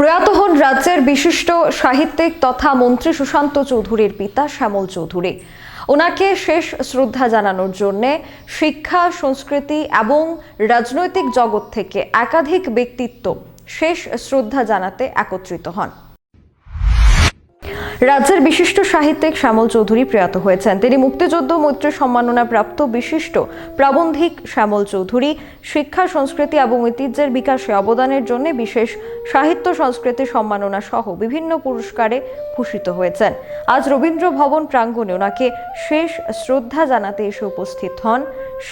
প্রয়াত হন রাজ্যের বিশিষ্ট সাহিত্যিক তথা মন্ত্রী সুশান্ত চৌধুরীর পিতা শ্যামল চৌধুরী। ওনাকে শেষ শ্রদ্ধা জানানোর জন্যে শিক্ষা, সংস্কৃতি এবং রাজনৈতিক জগৎ থেকে একাধিক ব্যক্তিত্ব শেষ শ্রদ্ধা জানাতে একত্রিত হন। রাজ্যের বিশিষ্ট সাহিত্যিক শ্যামল চৌধুরী প্রয়াত হয়েছেন। তিনি মুক্তিযুদ্ধ, মৈত্রী সম্মাননা প্রাপ্ত বিশিষ্ট প্রাবন্ধিক শ্যামল চৌধুরী শিক্ষা, সংস্কৃতি এবং ঐতিহ্যের বিকাশে অবদানের জন্য বিশেষ সাহিত্য, সংস্কৃতি সম্মাননা সহ বিভিন্ন পুরস্কারে ভূষিত হয়েছেন। আজ রবীন্দ্র ভবন প্রাঙ্গণে ওনাকে শেষ শ্রদ্ধা জানাতে এসে উপস্থিত হন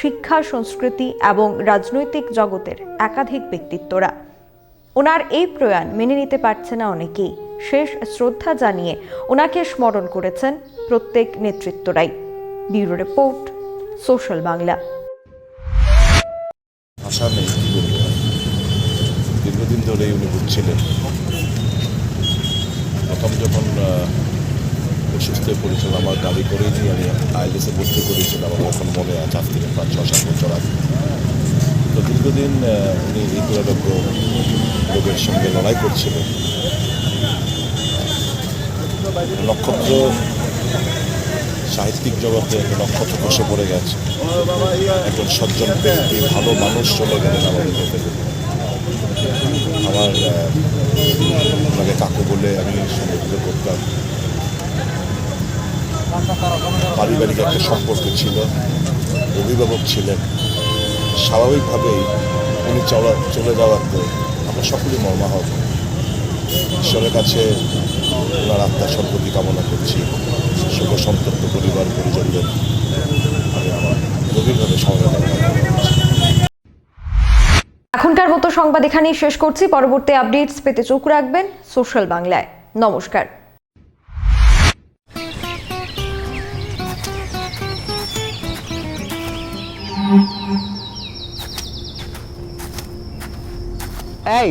শিক্ষা, সংস্কৃতি এবং রাজনৈতিক জগতের একাধিক ব্যক্তিত্বরা। ওনার এই প্রয়াণ মেনে নিতে পারছে না অনেকেই। শেষ শ্রদ্ধা জানিয়ে ওনাকে স্মরণ করেছেন প্রত্যেক নেতৃত্বরাই। Bureau report, social Bangla. ভাষা নেই দীর্ঘদিন ধরে উনি ঘুরছিলেন প্রথম যখন অসুস্থ পড়েছিল, আমার গাড়ি করেই নিয়ে আমি আইএলএসে ভর্তি করেছিলাম আমার এখন মনে আছে, আজ থেকে পাঁচ ছ সাত বছর আগে। তো দীর্ঘদিন উনি দুরারোগ্য রোগের সঙ্গে লড়াই করছিলেন। নক্ষত্র, সাহিত্যিক জগতে একটা নক্ষত্র খসে পড়ে গেছে। একজন সজ্জন ব্যক্তি, ভালো মানুষ চলে গেলেন আমাদের আমার ওনাকে কাকু বলে আমি সম্বোধিত করতাম। পারিবারিক একটা সম্পর্ক ছিল, অভিভাবক ছিলেন। স্বাভাবিকভাবেই উনি চলা, চলে যাওয়াতে আমরা সকলেই মর্মাহত। ঈশ্বরের কাছে ওনার আত্মার সদ্গতি কামনা করছি। শুভ সন্তপ্ত পরিবার পরিজনদের আমি আমার গভীরভাবে সমবেদনা এখনকার মতো সংবাদ এখানেই শেষ করছি। পরবর্তী আপডেটস পেতে চোখ রাখবেন সোশ্যাল বাংলায়। নমস্কার। এই